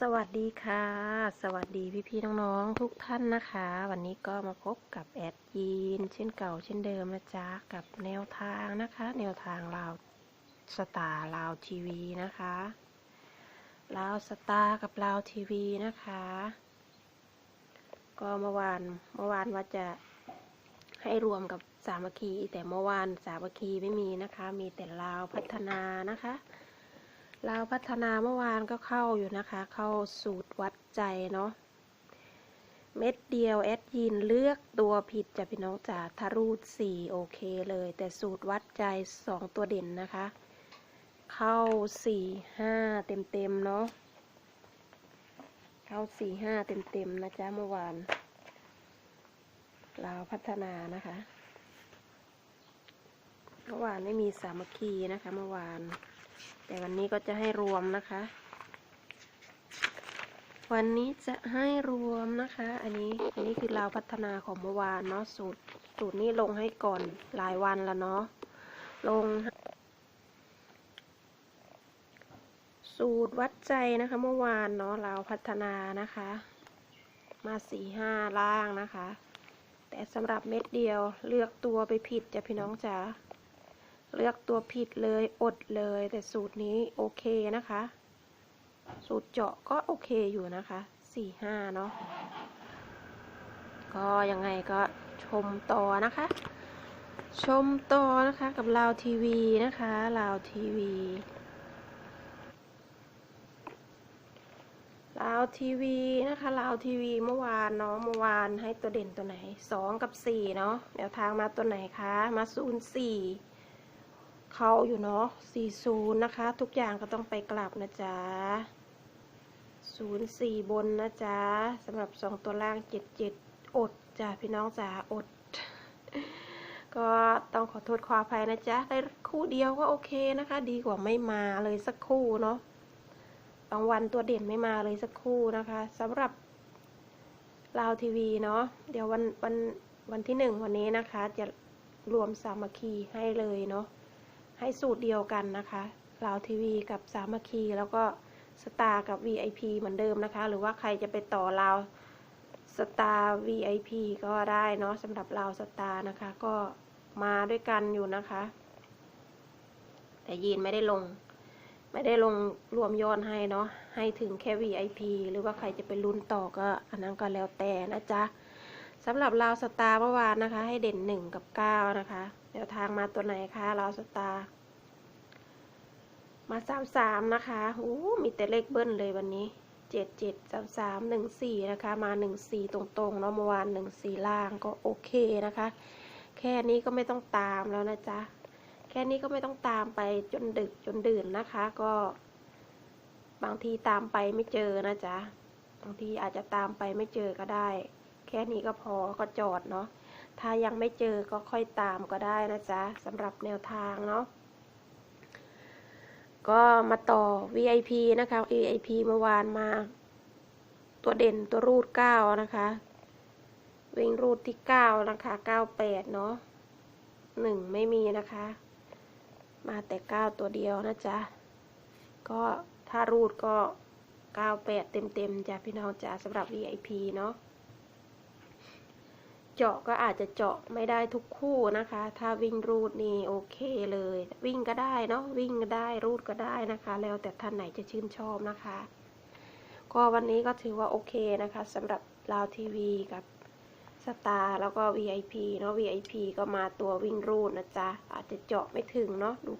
สวัสดีค่ะ สวัสดีพี่ๆน้องๆทุกท่านนะคะ วันนี้ก็มาพบกับแอดยีน เช่นเก่าเช่นเดิมนะจ๊ะกับแนวทางนะคะ แนวทางลาวสตาร์ลาวทีวีนะคะลาวสตาร์กับลาวทีวีนะคะ ก็เมื่อวานเมื่อวานว่าจะให้รวมกับสามัคคีแต่เมื่อวานสามัคคีไม่มีนะคะ มีแต่ลาวพัฒนานะคะ ลาพัฒนาเมื่อวานก็เข้าอยู่นะคะ เข้าสูตรวัดใจเนาะ เม็ดเดียวแอดยินเลือกตัวผิดจะพี่น้องจ๋าทารูดสี่โอเคเลย แต่สูตรวัดใจสองตัวเด่นนะคะ เข้าสี่ห้าเต็มเต็มเนาะ เข้าสี่ห้าเต็มเต็มนะจ๊ะเมื่อวานลาพัฒนานะคะ เมื่อวานไม่มีสามัคคีนะคะเมื่อวาน แต่วันนี้ก็จะให้รวมนะคะ วันนี้จะให้รวมนะคะ อันนี้อันนี้คือเราพัฒนาของเมื่อวานเนาะสูตรสูตรนี้ลงให้ก่อนหลายวันแล้วเนาะลง สูตรวัดใจนะคะ เมื่อวานเนาะเราพัฒนานะคะ มาสี่ห้าล่างนะคะ แต่สำหรับเม็ดเดียวเลือกตัวไปผิดจ้ะพี่น้องจ๋า เลือกตัวผิดเลยอดเลย แต่สูตรนี้โอเคนะคะ สูตรเจาะก็โอเคอยู่นะคะสี่ห้าเนาะก็ยังไงก็ชมต่อนะคะ ชมต่อนะคะกับลาวทีวีนะคะลาวทีวีลาวทีวีนะคะลาวทีวีเมื่อวานเนาะเมื่อวานให้ตัวเด่นตัวไหนสองกับสี่เนาะแนวทางมาตัวไหนคะ มาศูนย์สี่ เขาอยู่เนาะ40 นะคะ ทุกอย่างก็ต้องไปกลับนะจ๊ะ04 บนนะจ๊ะสำหรับ 2 ตัวล่าง 77 อดจ้ะพี่น้องจ๋าอด ก็ต้องขอโทษขออภัยนะจ๊ะ ได้คู่เดียวก็โอเคนะคะ ดีกว่าไม่มาเลยสักคู่เนาะบางวันตัวเด่นไม่มาเลยสักคู่นะคะสำหรับลาวทีวีเนาะเดี๋ยววันวันวันที่หนึ่งวันนี้นะคะ จะรวมสามัคคีให้เลยเนาะ ให้สูตรเดียวกันนะคะลาวทีวีกับสามัคคีแล้วก็สตาร์กับ VIP เหมือนเดิมนะคะ หรือว่าใครจะไปต่อลาวสตาร์ VIP ก็ได้เนาะสำหรับลาวสตาร์นะคะ ก็มาด้วยกันอยู่นะคะ แต่ยีนไม่ได้ลง ไม่ได้ลงรวมยอดให้เนาะให้ถึงแค่ VIP หรือว่าใครจะไปลุ้นต่อก็อันนั้นก็แล้วแต่นะจ๊ะสำหรับลาวสตาร์เมื่อวานนะคะ ให้เด่นหนึ่งกับเก้านะคะ แนวทางมาตัวไหนคะลาวสตาร์มาสามสามนะคะโอ้มีแต่เลขเบิ้ลเลยวันนี้เจ็ดเจ็ดสามสามหนึ่งสี่นะคะ มาหนึ่งสี่ตรงๆเนาะเมื่อวานหนึ่งสี่ล่างก็โอเคนะคะ แค่นี้ก็ไม่ต้องตามแล้วนะจ๊ะ แค่นี้ก็ไม่ต้องตามไปจนดึกจนดื่นนะคะ ก็ บางทีตามไปไม่เจอนะจ๊ะ บางทีอาจจะตามไปไม่เจอก็ได้ แค่นี้ก็พอก็จอดเนาะ ถ้ายังไม่เจอก็ค่อยตามก็ได้นะจ๊ะสำหรับแนวทางเนาะก็มาต่อ VIP นะคะ VIP เมื่อวานมา ตัวเด่นตัวรูดเก้านะคะ วิ่งรูดที่เก้านะคะเก้าแปดเนาะหนึ่งไม่มีนะคะ มาแต่เก้าตัวเดียวนะจ๊ะ ก็ถ้ารูดก็เก้าแปดเต็มๆจ้ะพี่น้องจ้ะสำหรับ VIP เนาะ เจาะก็อาจจะเจาะไม่ได้ทุกคู่นะคะ ถ้าวิ่งรูดนี่โอเคเลย วิ่งก็ได้เนาะวิ่งก็ได้รูดก็ได้นะคะ แล้วแต่ท่านไหนจะชื่นชอบนะคะ ก็วันนี้ก็ถือว่าโอเคนะคะสำหรับลาวทีวีกับสตาร์แล้วก็ VIP เนาะ VIP ก็มาตัววิ่งรูดนะจ๊ะ อาจจะเจาะไม่ถึงเนาะดู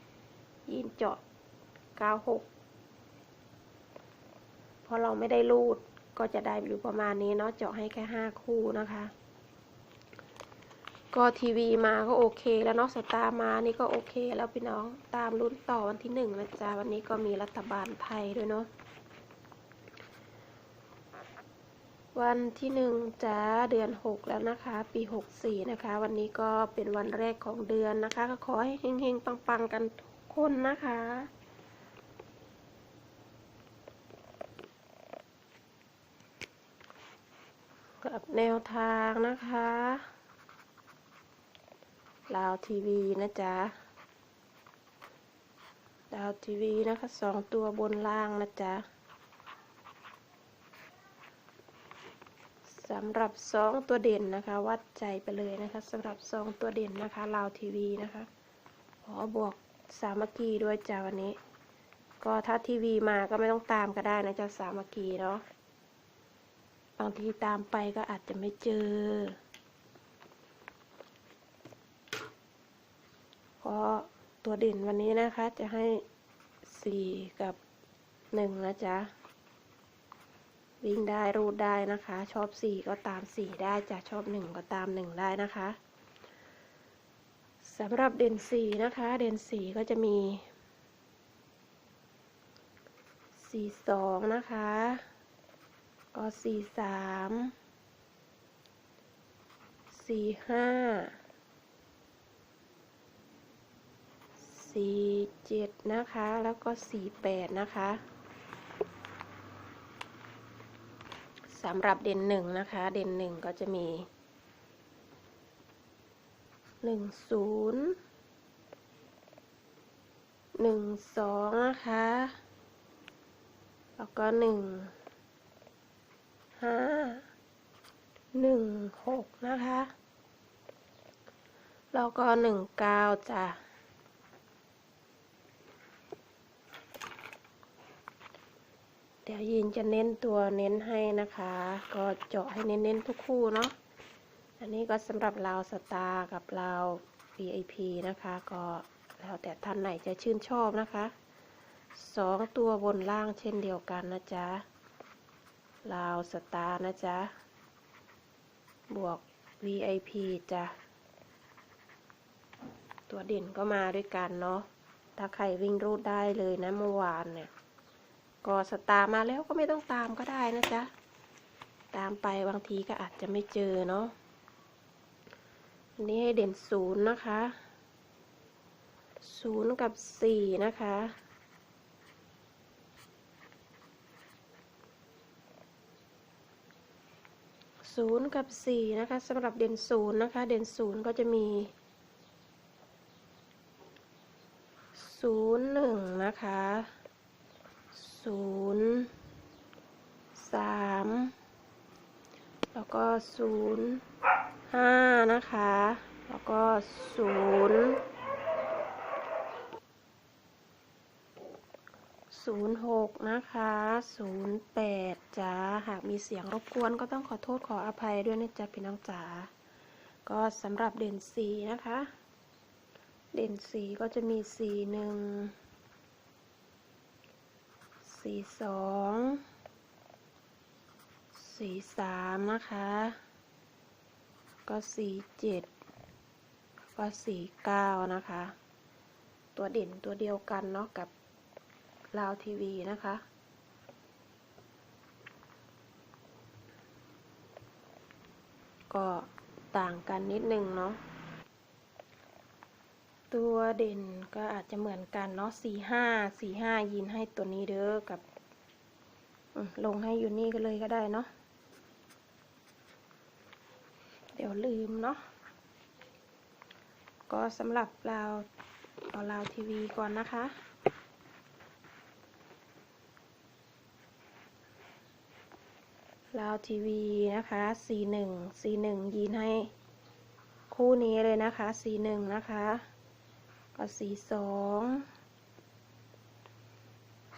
98 ยินเจาะ 96 เพราะเราไม่ได้รูด ก็จะได้อยู่ประมาณนี้เนาะเจาะให้แค่ห้าคู่นะคะ ก็ทีวีมาก็โอเค แล้วเนาะสตาร์มานี่ก็โอเค แล้วพี่น้องตามลุ้นต่อวันที่หนึ่งนะจ๊ะวันนี้ก็มีรัฐบาลไทยด้วยเนาะวันที่หนึ่งจ้าเดือนหกแล้วนะคะ ปีหกสี่นะคะ วันนี้ก็เป็นวันแรกของเดือนนะคะ ก็ขอให้เฮงๆปังๆกันทุกคนนะคะ กับแนวทางนะคะดาวทีวีนะจ๊ะดาวทีวีนะคะสองตัวบนล่างนะจ๊ะสำหรับสองตัวเด่นนะคะ วัดใจไปเลยนะคะสำหรับสองตัวเด่นนะคะลาวทีวีนะคะขอบวกสามกีด้วยจ้าวันนี้ ก็ถ้าทีวีมาก็ไม่ต้องตามก็ได้นะจ๊ะสามกีเนาะ บางทีตามไปก็อาจจะไม่เจอเพราะตัวเด่นวันนี้นะคะจะให้สี่กับหนึ่งนะจ๊ะ วิ่งได้รูดได้นะคะ ชอบสี่ก็ตามสี่ได้จะชอบหนึ่งก็ตามหนึ่งได้นะคะสำหรับเด่นสี่นะคะ เด่นสี่ก็จะมีสี่สองนะคะ ก็สี่สาม สี่ห้า สี่เจ็ดนะคะ แล้วก็สี่แปดนะคะสำหรับเด่นหนึ่งนะคะ เด่นหนึ่งก็จะมีหนึ่งศูนย์หนึ่งสองนะคะ แล้วก็หนึ่ง ห้าหนึ่งหกนะคะ แล้วก็หนึ่งเก้าจ้ะเดี๋ยวยินจะเน้นตัวเน้นให้นะคะ ก็เจาะให้เน้นๆทุกคู่เนาะอันนี้ก็สำหรับเราสตาร์กับเรา VIP นะคะ ก็แล้วแต่ท่านไหนจะชื่นชอบนะคะสองตัวบนล่างเช่นเดียวกันนะจ๊ะ ลาวสตาร์นะจ๊ะ บวก VIP จ้ะ ตัวเด่นก็มาด้วยกันเนาะ ถ้าใครวิ่งรูดได้เลยนะเมื่อวานเนี่ย ก็สตาร์มาแล้วก็ไม่ต้องตามก็ได้นะจ๊ะ ตามไปบางทีก็อาจจะไม่เจอเนาะ อันนี้ให้เด่นศูนย์นะคะศูนย์กับสี่นะคะ 0 กับ 4 นะคะสำหรับเด่น 0 นะคะ เด่น 0 ก็จะมี 0 1 นะคะ 0 3 แล้วก็ 0 5 นะคะ แล้วก็ 0 ศูนย์หกนะคะศูนย์แปดจ้าหากมีเสียงรบกวนก็ต้องขอโทษขออภัยด้วยนะจ๊ะพี่น้องจ๋าก็สำหรับเด่นสีนะคะ เด่นสีก็จะมีสีหนึ่งสีสองสีสามนะคะ ก็สีเจ็ดก็สีเก้านะคะ ตัวเด่นตัวเดียวกันเนาะกับ ลาวทีวีนะคะ ก็ต่างกันนิดนึงเนาะ ตัวเด่นก็อาจจะเหมือนกันเนาะสี่ห้าสี่ห้ายินให้ตัวนี้เด้อกับลงให้อยู่นี่ก็เลยก็ได้เนาะ เดี๋ยวลืมเนาะ ก็สำหรับเราเอาเราทีวีก่อนนะคะ ลาวทีวีนะคะสี่หนึ่งสี่หนึ่งยินให้คู่นี้เลยนะคะสี่หนึ่งนะคะ ก็สี่สอง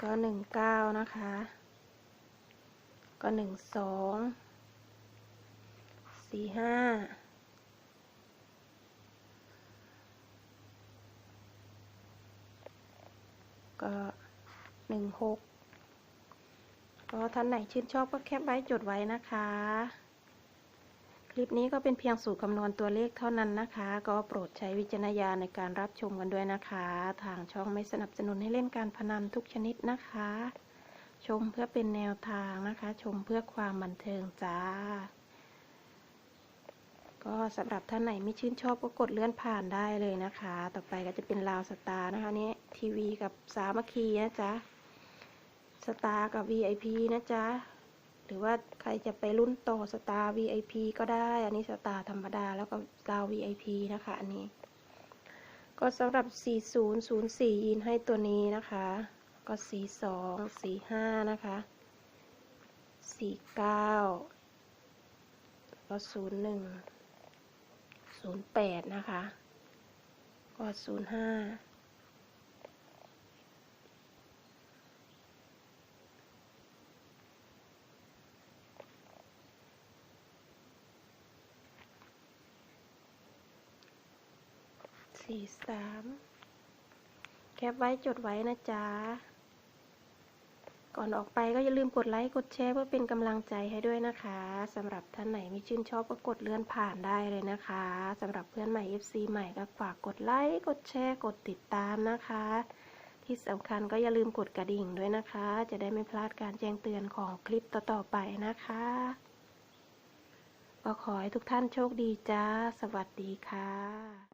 ก็หนึ่งเก้านะคะ ก็หนึ่งสองสี่ห้าก็หนึ่งหก ก็ท่านไหนชื่นชอบก็แคปไว้จดไว้นะคะ คลิปนี้ก็เป็นเพียงสูตรคำนวณตัวเลขเท่านั้นนะคะ ก็โปรดใช้วิจารณญาณในการรับชมกันด้วยนะคะ ทางช่องไม่สนับสนุนให้เล่นการพนันทุกชนิดนะคะ ชมเพื่อเป็นแนวทางนะคะ ชมเพื่อความบันเทิงจ้าก็สำหรับท่านไหนไม่ชื่นชอบก็กดเลื่อนผ่านได้เลยนะคะ ต่อไปก็จะเป็นลาวสตาร์นะคะนี่ทีวีกับสามัคคีนะจ๊ะ สตาร์กับ VIP นะจ๊ะ หรือว่าใครจะไปรุ่นต่อสตาร์ VIP ก็ได้ อันนี้สตาร์ธรรมดาแล้วก็สตาว VIP นะคะ อันนี้ ก็สำหรับ 4004 ยีนให้ตัวนี้นะคะ ก็ 42 45 นะคะ 49 ก็ 01 08 นะคะ ก็ 05 สี่สามแคปไว้จดไว้นะจ๊ะ ก่อนออกไปก็อย่าลืมกดไลค์ กดแชร์เพื่อเป็นกำลังใจให้ด้วยนะคะสำหรับท่านไหนไม่ชื่นชอบก็กดเลื่อนผ่านได้เลยนะคะสำหรับเพื่อนใหม่ FC ใหม่ก็ฝากกดไลค์ กดแชร์ กดติดตามนะคะ ที่สำคัญก็อย่าลืมกดกระดิ่งด้วยนะคะ จะได้ไม่พลาดการแจ้งเตือนของคลิปต่อๆไปนะคะก็ขอให้ทุกท่านโชคดีจ้า สวัสดีค่ะ